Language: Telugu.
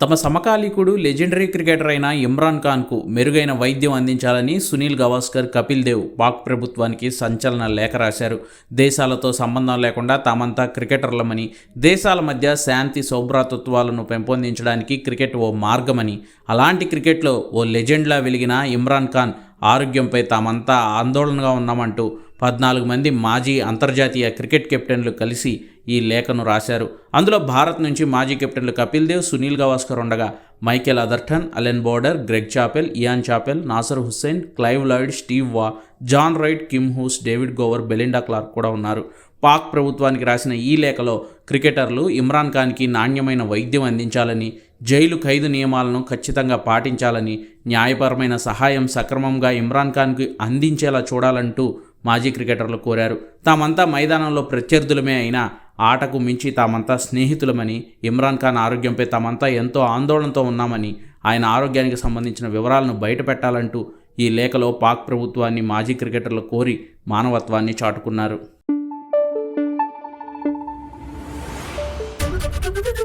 తమ సమకాలీకుడు లెజెండరీ క్రికెటర్ అయిన ఇమ్రాన్ ఖాన్కు మెరుగైన వైద్యం అందించాలని సునీల్ గవాస్కర్ కపిల్ దేవ్ పాక్ ప్రభుత్వానికి సంచలన లేఖ రాశారు. దేశాలతో సంబంధం లేకుండా తామంతా క్రికెటర్లమని దేశాల మధ్య శాంతి సౌభ్రాతత్వాలను పెంపొందించడానికి క్రికెట్ ఓ మార్గమని అలాంటి క్రికెట్లో ఓ లెజెండ్లా వెలిగిన ఇమ్రాన్ ఖాన్ ఆరోగ్యంపై తామంతా ఆందోళనగా ఉన్నామంటూ పద్నాలుగు మంది మాజీ అంతర్జాతీయ క్రికెట్ కెప్టెన్లు కలిసి ఈ లేఖను రాశారు. అందులో భారత్ నుంచి మాజీ కెప్టెన్లు కపిల్ దేవ్ సునీల్ గవాస్కర్ ఉండగా Michael Atherton Allan Border Greg Chappell Ian Chappell Nasser Hussain Clive Lloyd Steve Waugh John Wright Kim Hughes David Gower Belinda Clark కూడా ఉన్నారు. పాక్ ప్రభుత్వానికి రాసిన ఈ లేఖలో క్రికెటర్లు ఇమ్రాన్ ఖాన్కి నాణ్యమైన వైద్యం అందించాలని జైలు ఖైదు నియమాలను ఖచ్చితంగా పాటించాలని న్యాయపరమైన సహాయం సక్రమంగా ఇమ్రాన్ ఖాన్కి అందించేలా చూడాలంటూ మాజీ క్రికెటర్లు కోరారు. తామంతా మైదానంలో ప్రత్యర్థులమే అయినా ఆటకు మించి తామంతా స్నేహితులమని ఇమ్రాన్ ఖాన్ ఆరోగ్యంపై తామంతా ఎంతో ఆందోళనతో ఉన్నామని ఆయన ఆరోగ్యానికి సంబంధించిన వివరాలను బయటపెట్టాలంటూ ఈ లేఖలో పాక్ ప్రభుత్వాన్ని మాజీ క్రికెటర్లు కోరి మానవత్వాన్ని చాటుకున్నారు. Thank you.